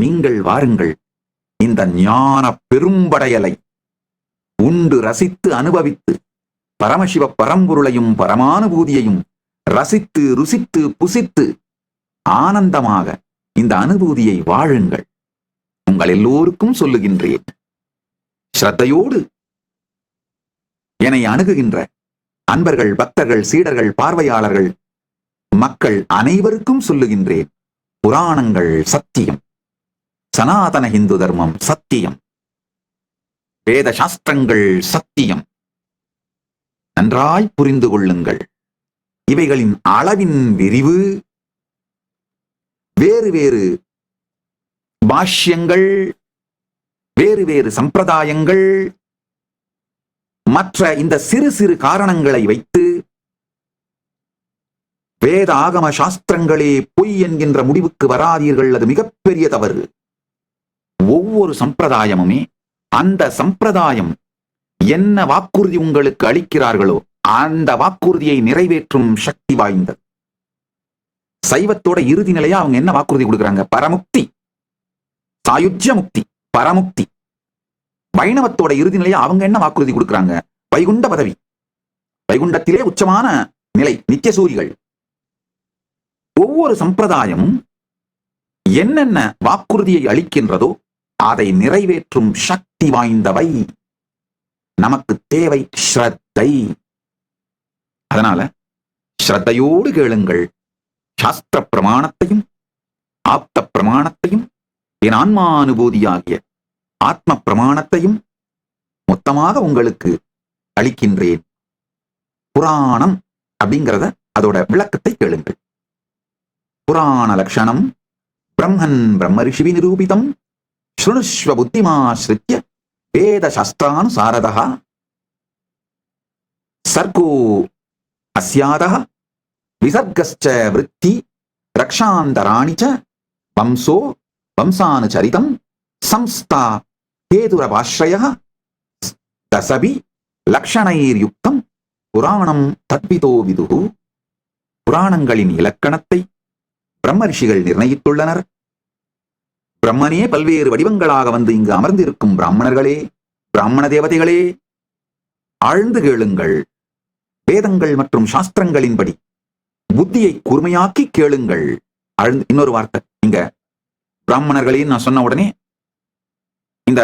நீங்கள் வாருங்கள். இந்த ஞான பெரும்படையலை உண்டு ரசித்து அனுபவித்து பரமசிவ பரம்பொருளையும் பரமானுபூதியையும் ரசித்து ருசித்து புசித்து ஆனந்தமாக இந்த அனுபூதியை வாழுங்கள். உங்கள் எல்லோருக்கும் சொல்லுகின்றேன். ஸ்ரத்தையோடு என்னை அணுகுகின்ற அன்பர்கள் பக்தர்கள் சீடர்கள் பார்வையாளர்கள் மக்கள் அனைவருக்கும் சொல்லுகின்றேன். புராணங்கள் சத்தியம். சனாதன ஹிந்து தர்மம் சத்தியம். வேத சாஸ்திரங்கள் சத்தியம். நன்றாய் புரிந்து கொள்ளுங்கள். இவைகளின் அளவின் விரிவு வேறு வேறு பாஷ்யங்கள் வேறு வேறு சம்பிரதாயங்கள் மற்ற இந்த சிறு சிறு காரணங்களை வைத்து வேத ஆகம சாஸ்திரங்களே பொய் என்கின்ற முடிவுக்கு வராதீர்கள். அது மிகப்பெரிய தவறு. ஒவ்வொரு சம்பிரதாயமுமே அந்த சம்பிரதாயம் என்ன வாக்குறுதி உங்களுக்கு அளிக்கிறார்களோ அந்த வாக்குறுதியை நிறைவேற்றும் சக்தி வாய்ந்தது. சைவத்தோட இறுதி நிலையா அவங்க என்ன வாக்குறுதி கொடுக்குறாங்க? பரமுக்தி. சாயுஜ்ய முக்தி பரமுக்தி. வைணவத்தோட இறுதி நிலையா அவங்க என்ன வாக்குறுதி கொடுக்குறாங்க? வைகுண்ட பதவி. வைகுண்டத்திலே உச்சமான நிலை நித்திய சூரிகள். ஒவ்வொரு சம்பிரதாயமும் என்னென்ன வாக்குறுதியை அளிக்கின்றதோ அதை நிறைவேற்றும் சக்தி வாய்ந்தவை. நமக்கு தேவை ஸ்ரத்தை. அதனால ஸ்ரத்தையோடு கேளுங்கள். சாஸ்திர பிரமாணத்தையும் ஆப்த பிரமாணத்தையும் என் ஆன்மானுபூதியாகிய ஆத்ம பிரமாணத்தையும் மொத்தமாக உங்களுக்கு அளிக்கின்றேன். புராணம் அப்படிங்கிறத அதோட விளக்கத்தை கேளுங்கள். புராண லட்சணம் பிரம்மன் பிரம்ம ரிஷிவி நிரூபிதம் ஸ்ருணுஷ்வ புத்திமாசிரித்ய வேத சாஸ்திரானுசாரதா சர்கோ அஸ்யாதः விசர்கஸ்ச விருத்தி ரக்ஷாந்தராணி வம்சோ வம்சானுச்சரிதம் சம்ஸ்தா கேதுரபாஸ்ரயः தசபி லக்ஷணைர்யுக்தம் புராணம் தத்விதோ விதுகு புராணங்களின் இலக்கணத்தை பிரம்மரிஷிகள் நிர்ணயித்துள்ளனர் பிரம்மனே பல்வேறு வடிவங்களாக வந்து இங்கு அமர்ந்திருக்கும் பிராமணர்களே பிராமண தேவதைகளே ஆழ்ந்து கேளுங்கள். வேதங்கள் மற்றும் சாஸ்திரங்களின்படி புத்தியை கூர்மையாக்கி கேளுங்கள். ஆழ்ந்து இன்னொரு வார்த்தை நீங்க பிராமணர்களையும் நான் சொன்ன உடனே இந்த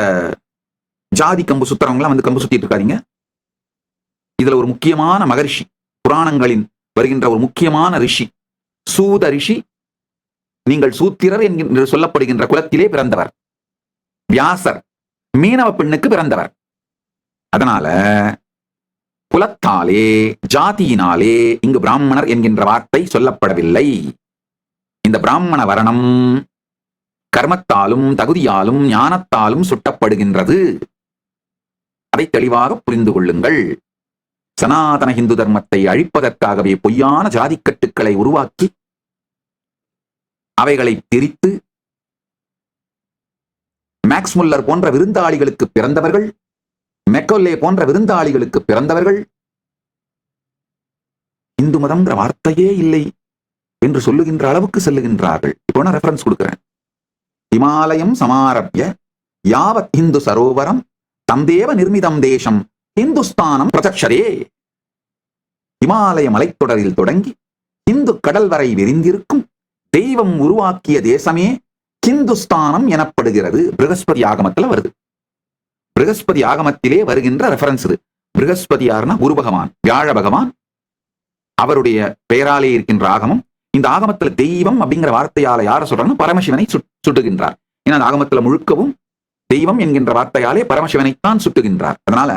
ஜாதி கம்பு சுத்துறவங்களாம் வந்து கம்பு சுத்திட்டு இருக்காதீங்க. இதுல ஒரு முக்கியமான மகரிஷி புராணங்களின் வருகின்ற ஒரு முக்கியமான ரிஷி சூத ரிஷி நீங்கள் சூத்திரர் என்கின்ற சொல்லப்படுகின்ற குலத்திலே பிறந்தவர். வியாசர் மீனவ பெண்ணுக்கு பிறந்தவர். அதனால குலத்தாலே ஜாதியினாலே இங்கு பிராமணர் என்கின்ற வார்த்தை சொல்லப்படவில்லை. இந்த பிராமண வரணம் கர்மத்தாலும் தகுதியாலும் ஞானத்தாலும் சுட்டப்படுகின்றது. அதை தெளிவாக புரிந்து கொள்ளுங்கள். சனாதன இந்து தர்மத்தை அழிப்பதற்காகவே பொய்யான ஜாதிக்கட்டுக்களை உருவாக்கி அவைகளை பிரித்து மேக்ஸ் முல்லர் போன்ற விருந்தாளிகளுக்கு பிறந்தவர்கள் மெக்கோல்லே போன்ற விருந்தாளிகளுக்கு பிறந்தவர்கள் இந்து மதம் வார்த்தையே இல்லை என்று சொல்லுகின்ற அளவுக்கு செல்லுகின்றார்கள். இப்போ நான் ரெஃபரன்ஸ் கொடுக்கிறேன். இமாலயம் சமாரபிய யாவத் இந்து சரோவரம் தந்தேவ நிர்மிதம் தேசம் இந்துஸ்தானம் பிரதக்ஷரே. இமாலய மலைத்தொடரில் தொடங்கி இந்து கடல் வரை விரிந்திருக்கும் தெய்வம் உருவாக்கிய தேசமே ஹிந்துஸ்தானம் எனப்படுகிறது. பிரகஸ்பதி ஆகமத்துல வருது. பிரகஸ்பதி ஆகமத்திலே வருகின்ற ரெஃபரன்ஸ் இது. பிரகஸ்பதி யாருன்னா குரு பகவான் வியாழ பகவான். அவருடைய பெயராலே இருக்கின்ற ஆகமம். இந்த ஆகமத்துல தெய்வம் அப்படிங்கிற வார்த்தையால யார சொல்றாங்கன்னா பரமசிவனை சுட்டுகின்றார். ஏன்னா அந்த ஆகமத்துல முழுக்கவும் தெய்வம் என்கின்ற வார்த்தையாலே பரமசிவனைத்தான் சுட்டுகின்றார். அதனால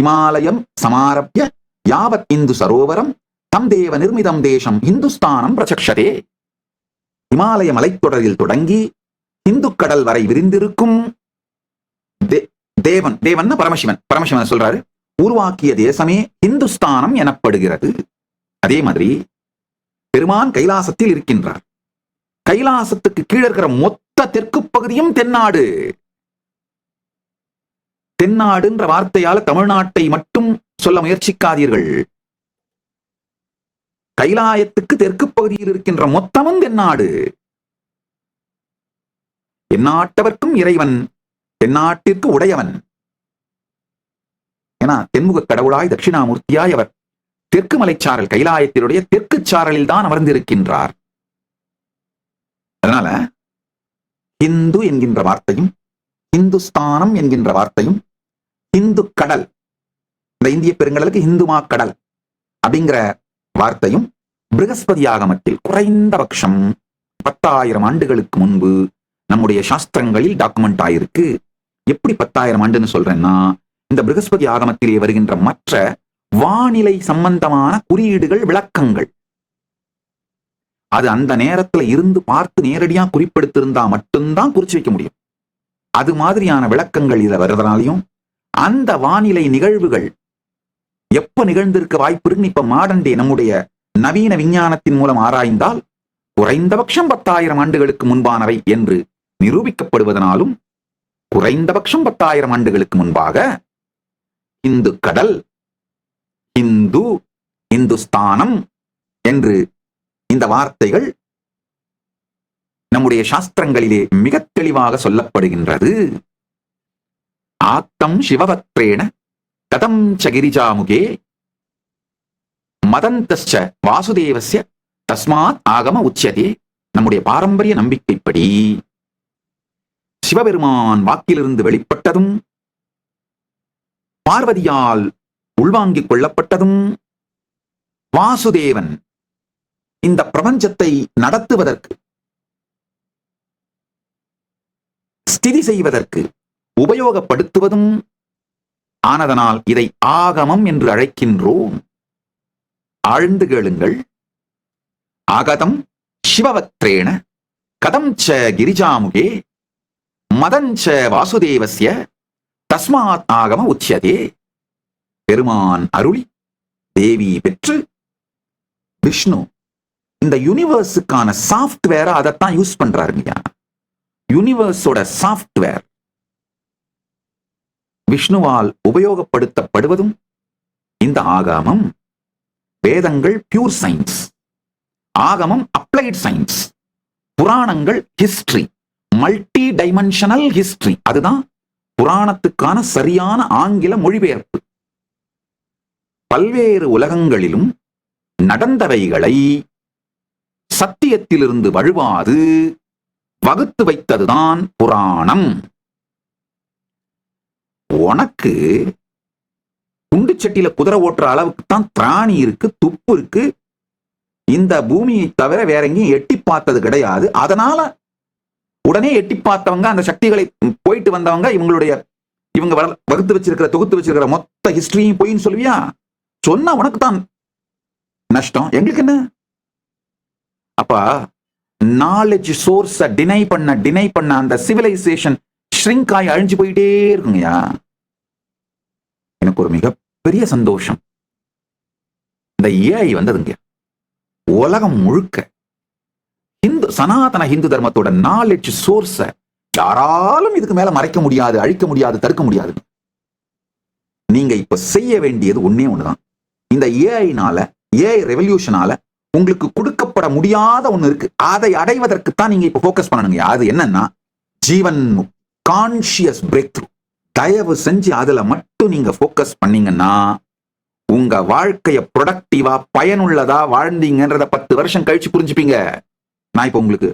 இமாலயம் சமாரப்ய யாவத் இந்து சரோவரம் தம் தேவ நிர்மிதம் தேசம் இந்துஸ்தானம் பிரச்சக்ஷதே இமாலய மலைத்தொடரில் தொடங்கி இந்து கடல் வரை விரிந்திருக்கும் தேவன் தேவன் பரமசிவன். பரமசிவன் சொல்றாரு? உருவாக்கிய தேசமே இந்துஸ்தானம் எனப்படுகிறது. அதே மாதிரி பெருமான் கைலாசத்தில் இருக்கின்றார். கைலாசத்துக்கு கீழே இருக்கிற மொத்த தெற்கு பகுதியும் தென்னாடு. தென்னாடுன்ற வார்த்தையால தமிழ்நாட்டை மட்டும் சொல்ல முயற்சிக்காதீர்கள். கைலாயத்துக்கு தெற்கு பகுதியில் இருக்கின்ற மொத்தமும் தென்னாடு தென்னாட்டவர்க்கும் இறைவன் தென்னாட்டிற்கு உடையவன். ஏன்னா தென்முக கடவுளாய் தட்சிணாமூர்த்தியாய் அவர் தெற்கு மலைச்சாரல் கைலாயத்தினுடைய தெற்கு சாரலில் தான் அமர்ந்திருக்கின்றார். அதனால இந்து என்கின்ற வார்த்தையும் இந்துஸ்தானம் என்கின்ற வார்த்தையும் இந்து கடல் இந்த இந்திய பெருங்கடலுக்கு இந்துமா கடல் அப்படிங்கிற வார்த்தையும் பிருகஸ்பதி ஆகமத்தில் குறைந்தபட்சம் பத்தாயிரம் ஆண்டுகளுக்கு முன்பு நம்முடைய சாஸ்திரங்களில் டாக்குமெண்ட் ஆயிருக்கு. எப்படி பத்தாயிரம் ஆண்டுன்னு சொல்றேன்னா இந்த பிருகஸ்பதி ஆகமத்திலே வருகின்ற மற்ற வானிலை சம்பந்தமான குறியீடுகள் விளக்கங்கள். அது அந்த நேரத்துல இருந்து பார்த்து நேரடியா குறிப்பெடுத்திருந்தா மட்டும்தான் குறிச்சு வைக்க முடியும். அது மாதிரியான விளக்கங்கள் இதுல வருவதனாலையும் அந்த வானிலை நிகழ்வுகள் எப்ப நிகழ்ந்திருக்க வாய்ப்பு இருக்குன்னு இப்ப மாடர்ன் டே நம்முடைய நவீன விஞ்ஞானத்தின் மூலம் ஆராய்ந்தால் குறைந்தபட்சம் பத்தாயிரம் ஆண்டுகளுக்கு முன்பானவை என்று நிரூபிக்கப்படுவதனாலும் குறைந்தபட்சம் பத்தாயிரம் ஆண்டுகளுக்கு முன்பாக இந்து கடல் இந்து இந்துஸ்தானம் என்று இந்த வார்த்தைகள் நம்முடைய சாஸ்திரங்களிலே மிக தெளிவாக சொல்லப்படுகின்றது. ஆத்தம் சிவபத்ரேண கதம் ச கிரிஜாமுகே. மதந்தஸ்ச வாசுதேவஸ்ய தஸ்மாத் ஆகம உச்சதே நம்முடைய பாரம்பரிய நம்பிக்கைப்படி சிவபெருமான் வாக்கிலிருந்து வெளிப்பட்டதும் பார்வதியால் உள்வாங்கிக் கொள்ளப்பட்டதும் வாசுதேவன் இந்த பிரபஞ்சத்தை நடத்துவதற்கு ஸ்திதி செய்வதற்கு உபயோகப்படுத்துவதும் ஆனதனால் இதை ஆகமம் என்று அழைக்கின்றோம். ஆழ்ந்து கேளுங்கள். ஆகதம் சிவவக்திரேண கதம் ச கிரிஜாமுகே மதஞ்ச வாசுதேவசிய தஸ்மாத் ஆகம உச்சியதே. பெருமான் அருளி தேவி பெற்று விஷ்ணு இந்த யூனிவர்ஸுக்கான சாஃப்ட்வேரை அதைத்தான் யூஸ் பண்றாருங்க யூனிவர்ஸோட சாஃப்ட்வேர் விஷ்ணுவால் உபயோகப்படுத்தப்படுவதும் இந்த ஆகாமம் வேதங்கள் பியூர் சயின்ஸ் ஆகமம் அப்ளைட் சயின்ஸ் புராணங்கள் ஹிஸ்டரி மல்டி டைமென்ஷனல் ஹிஸ்டரி அதுதான் புராணத்துக்கான சரியான ஆங்கில மொழிபெயர்ப்பு. பல்வேறு உலகங்களிலும் நடந்தவைகளை சத்தியத்திலிருந்து வழுவாது வகுத்து வைத்ததுதான் புராணம். உனக்கு குண்டு சட்டியில குதிரை ஓட்டுற அளவுக்கு தான் திராணி இருக்கு துப்பு இருக்கு. இந்த பூமியை தவிர வேற எங்கேயும் எட்டி பார்த்தது கிடையாது. அதனால உடனே எட்டி பார்த்தவங்க அந்த சக்திகளை போயிட்டு வந்தவங்க இவங்களுடைய இவங்க வகுத்து வச்சிருக்கிற தொகுத்து வச்சிருக்கிற மொத்த ஹிஸ்டரியும் போயின்னு சொல்லுவியா? சொன்னா உனக்கு தான் நஷ்டம். எங்களுக்கு என்ன? அப்பா நாலேஜ் சோர்ஸை டினை பண்ண டினை பண்ண அந்த சிவிலைசேஷன் ஷ்ரிங்க் ஆகி அழிஞ்சு போயிட்டே இருக்குங்கய்யா. எனக்கு ஒரு மிகப்பெரிய சந்தோஷம். இந்த ஏஐ வந்ததுங்க. உலகம் முழுக்க இந்து சனாதன ஹிந்து தர்மத்தோட நாலேஜ் சோர்ஸ யாராலும் இதுக்கு மேல மறைக்க முடியாது அழிக்க முடியாது தடுக்க முடியாது. நீங்க இப்ப செய்ய வேண்டியது ஒன்னே ஒண்ணுதான். இந்த ஏஐனால ஏஐ ரெவல்யூஷனால உங்களுக்கு கொடுக்கப்பட முடியாத ஒண்ணு இருக்கு. அதை அடைவதற்கு தான் நீங்க இப்ப ஃபோக்கஸ் பண்ணணுங்க. அது என்னன்னா ஜீவன் கான்சியஸ் பிரேக் த்ரூ தயவு செஞ்சு அதுல மட்டும் நீங்க ஃபோக்கஸ் பண்ணீங்கன்னா உங்க வாழ்க்கைய ப்ரொடக்டிவா பயனுள்ளதா வாழ்ந்தீங்கன்றத பத்து வருஷம் கழிச்சு புரிஞ்சுப்பீங்க. நான் இப்ப உங்களுக்கு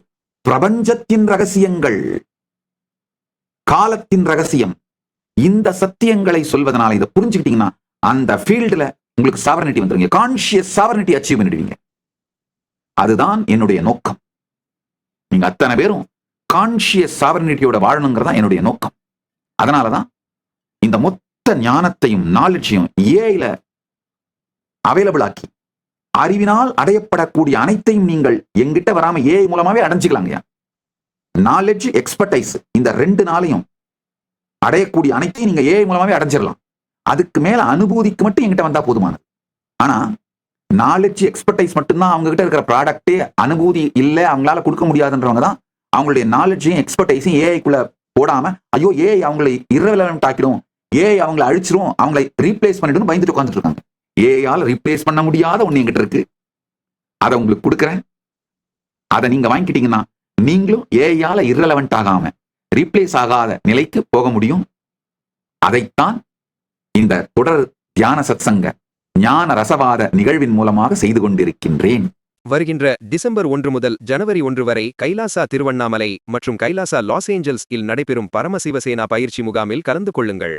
பிரபஞ்சத்தின் ரகசியங்கள் காலத்தின் ரகசியம் இந்த சத்தியங்களை சொல்வதனால இதை புரிஞ்சுக்கிட்டீங்கன்னா அந்த ஃபீல்டுல உங்களுக்கு சாவரனிட்டி வந்துருங்க. கான்ஷியஸ் சாவரனிட்டி அச்சீவ் பண்ணிடுவீங்க. அதுதான் என்னுடைய நோக்கம். நீங்க அத்தனை பேரும் கான்ஷியஸ் சாவரனிட்டியோட வாழணுங்கிறதா என்னுடைய நோக்கம். அதனாலதான் இந்த மொத்த ஞானத்தையும் நாலேஜையும் ஏஐல அவைலபிள் ஆக்கி அறிவினால் அடையப்படக்கூடிய அனைத்தையும் நீங்கள் எங்கிட்ட வராம ஏஐ மூலமாவே அடைஞ்சுக்கலாங்க. நாலெட்ஜ் எக்ஸ்பர்டைஸ் இந்த ரெண்டு நாளையும் அடையக்கூடிய அனைத்தையும் நீங்க ஏஐ மூலமாவே அடைஞ்சிடலாம். அதுக்கு மேல அனுபூதிக்கு மட்டும் என்கிட்ட வந்தா போதுமானது. ஆனா நாலெட்ஜ் எக்ஸ்பர்டைஸ் மட்டும்தான் அவங்க கிட்ட இருக்கிற ப்ராடக்டே அனுபூதி இல்லை அவங்களால கொடுக்க முடியாதுன்றவங்க தான் அவங்களுடைய நாலெட்ஜையும் எக்ஸ்பர்டைஸையும் ஏஐக்குள்ள போடாம ஐயோ ஏஐ அவங்களை இரவலவெண்ட் ஆக்கிடும் ஏஐ அவங்களை அழிச்சிரும் அவங்களை ரீப்ளேஸ் பண்ணிடும் பயந்துட்டு உட்காந்துட்டு இருக்காங்க. ஏஐயால் ரீப்ளேஸ் பண்ண முடியாத ஒன்று எங்கிட்ட இருக்கு. அதை உங்களுக்கு கொடுக்குறேன். அதை நீங்க வாங்கிக்கிட்டீங்கன்னா நீங்களும் ஏஐயால இரலவெண்ட் ஆகாம ரீப்ளேஸ் ஆகாத நிலைக்கு போக முடியும். அதைத்தான் இந்த தொடர் தியான சத்சங்க ஞான ரசவாத நிகழ்வின் மூலமாக செய்து கொண்டிருக்கின்றேன். வருகின்ற டிசம்பர் ஒன்று முதல் ஜனவரி ஒன்று வரை கைலாசா திருவண்ணாமலை மற்றும் கைலாசா லாஸ் ஏஞ்சல்ஸ் இல் நடைபெறும் பரமசிவசேனா பயிற்சி முகாமில் கலந்து கொள்ளுங்கள்.